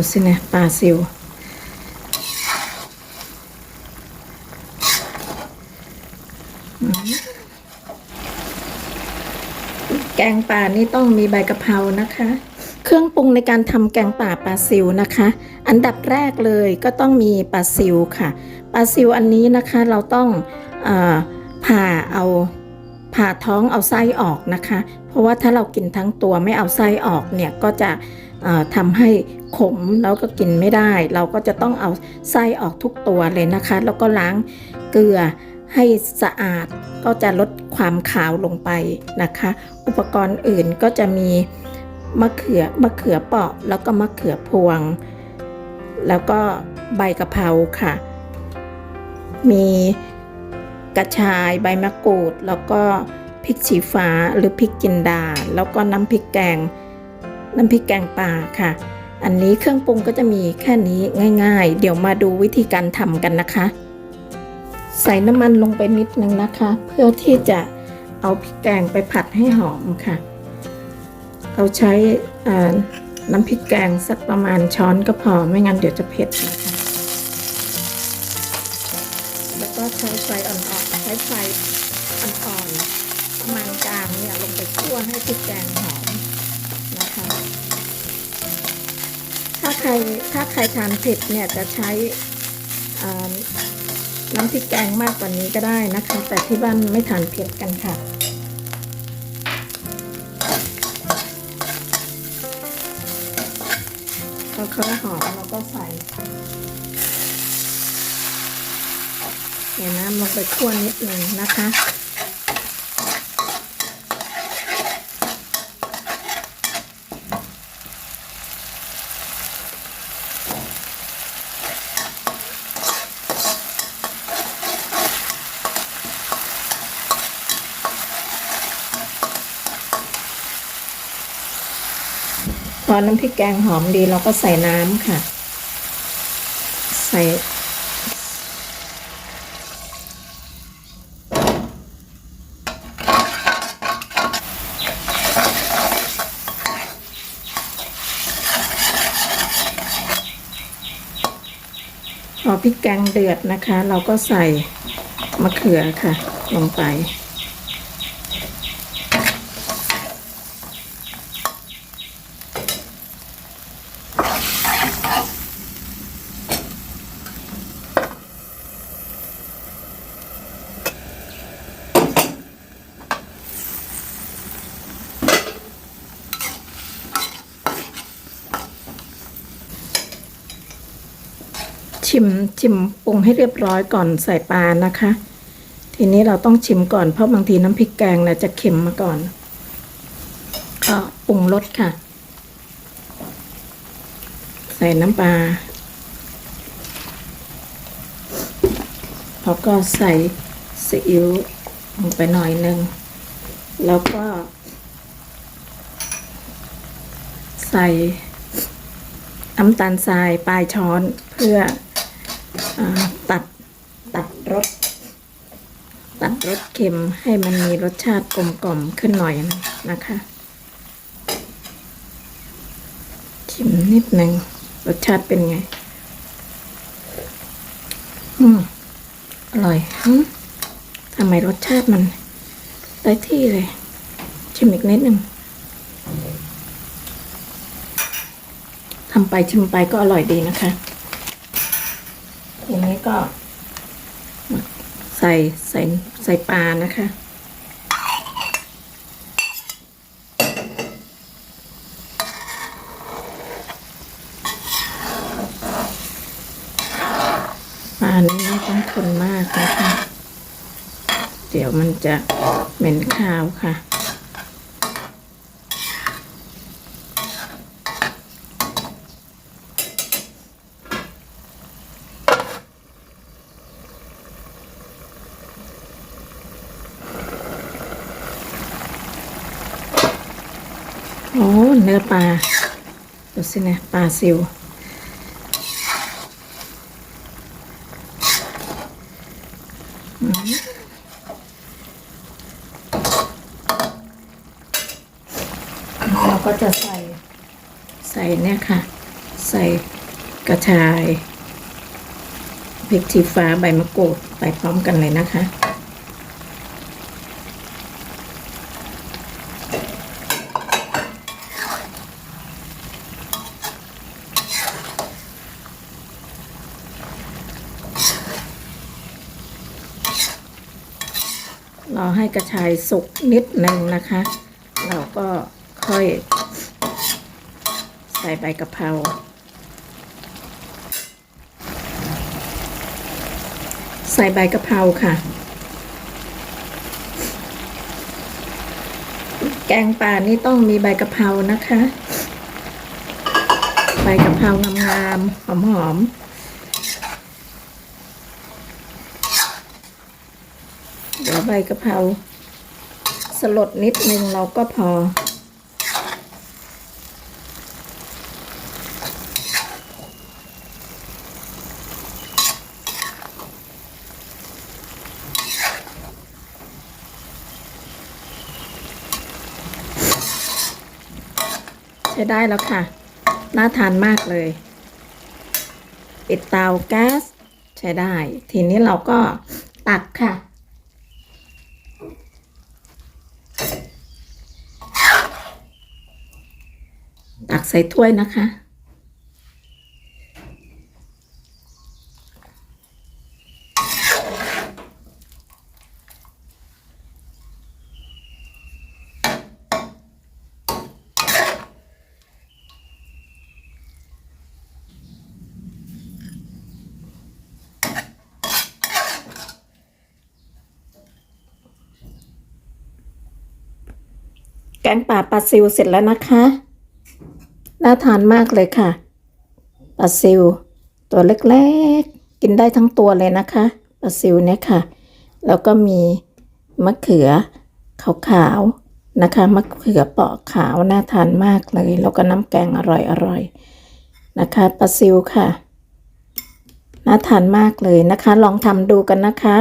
ดูสิเนี่ยปลาซิว แกงป่านี่ต้องมีใบกะเพรานะคะ เครื่องปรุงในการทำแกงป่าปลาซิวนะคะ อันดับแรกเลยก็ต้องมีปลาซิวค่ะปลาซิวอันนี้นะคะเราต้องอผ่าเอาผ่าท้องเอาไส้ออกนะคะ เพราะว่าถ้าเรากินทั้งตัวไม่เอาไส้ออกเนี่ยก็จะ ทำให้ขมแล้วก็กินไม่ได้ เราก็จะต้องเอาไส้ออกทุกตัวเลยนะคะ แล้วก็ล้างเกลือให้สะอาดก็จะลดความขาวลงไปนะคะ อุปกรณ์อื่นก็จะมีมะเขือมะเขือเปราะแล้วก็มะเขือพวง แล้วก็ใบกะเพราค่ะ มีกระชายใบมะกรูด แล้วก็พริกชี้ฟ้าหรือพริกจินดา แล้วก็น้ำพริกแกง น้ำพริกแกงป่าค่ะ อันนี้เครื่องปรุงก็จะมีแค่นี้ง่าย ๆ เดี๋ยวมาดูวิธีการทำกันนะคะ ใส่น้ำมันลงไปนิดนึงนะคะ เพื่อที่จะเอาพริกแกงไปผัดให้หอมค่ะเราใช้น้ำพริกแกงสักประมาณช้อนก็พอไม่งั้นเดี๋ยวจะเผ็ดนะคะแล้วก็ใช้ไฟอ่อนๆใช้ไฟอ่อนๆประมาณกลางเนี่ยลงไปคั่วให้พริกแกงหอมนะคะ ถ้า ใครถ้าใครทานเผ็ดเนี่ยจะใช้น้ำพริกแกงมากกว่านี้ก็ได้นะคะ แต่ที่บ้านไม่ทานเผ็ดกันค่ะ พอเขาหอมเราก็ใส่ใส่น้ำลงไปคั่วนิดหนึ่งนะคะ พอน้ำพริกแกงหอมดีเราก็ใส่น้ำค่ะ ใส่พอพริกแกงเดือดนะคะ เราก็ใส่มะเขือค่ะ ลงไป ชิมชิมปรุงให้เรียบร้อยก่อนใส่ปลานะคะ ทีนี้เราต้องชิมก่อนเพราะบางทีน้ำพริกแกงนี่ยจะเค็มมาก่อนก็ปรุงรสค่ะ ใส่น้ำปลาแล้วก็ใส่ซีอิ๊วลงไปหน่อยหนึ่งแล้วก็ ใส่น้ำตาลทรายปลายช้อนเพื่อ ตัดตัดรสตัดรสเค็มให้มันมีรสชาติกลมกล่อมขึ้นหน่อยนะคะชิมนิดหนึ่งรสชาติเป็นไง อืมอร่อยฮึทำไมรสชาติมันได้ที่เลย ชิมอีกนิดหนึ่งทำไปชิมไปก็อร่อยดีนะคะ ก็ใส่ใส่ใส่ปลานะคะ ปลานี้ไม่ต้องคนมากนะคะ เดี๋ยวมันจะเหม็นคาวค่ะ โอ้เนื้อปลาดูสิเนี่ยปลาซิวเราก็จะใส่ใส่เนี่ยค่ะ ใส่กระชายพริกชี้ฟ้าใบมะกรูดไปพร้อมกันเลยนะคะ รอให้กระชายสุกนิดนึงนะคะ เราก็ค่อย ใส่ใบกะเพราใส่ใบกะเพราค่ะ แกงป่านี่ต้องมีใบกะเพรานะคะ ใบกะเพรางามๆหอมๆ เดี๋ยว ใบกะเพราสลดนิดนึงเราก็พอ ใช้ได้แล้วค่ะ น่าทานมากเลย ปิดเตาแก๊ส ใช้ได้ ทีนี้เราก็ตักค่ะ ตักใส่ถ้วยนะคะ แกงป่าปลาซิวเสร็จแล้วนะคะ น่าทานมากเลยค่ะปลาซิว ตัวเล็กๆ กินได้ทั้งตัวเลยนะคะปลาซิวเนี่ยค่ะ แล้วก็มีมะเขือขาวๆนะคะมะเขือเปราะขาวน่าทานมากเลย แล้วก็น้ำแกงอร่อยๆนะคะปลาซิวค่ะน่าทานมากเลยนะคะ ลองทำดูกันนะคะ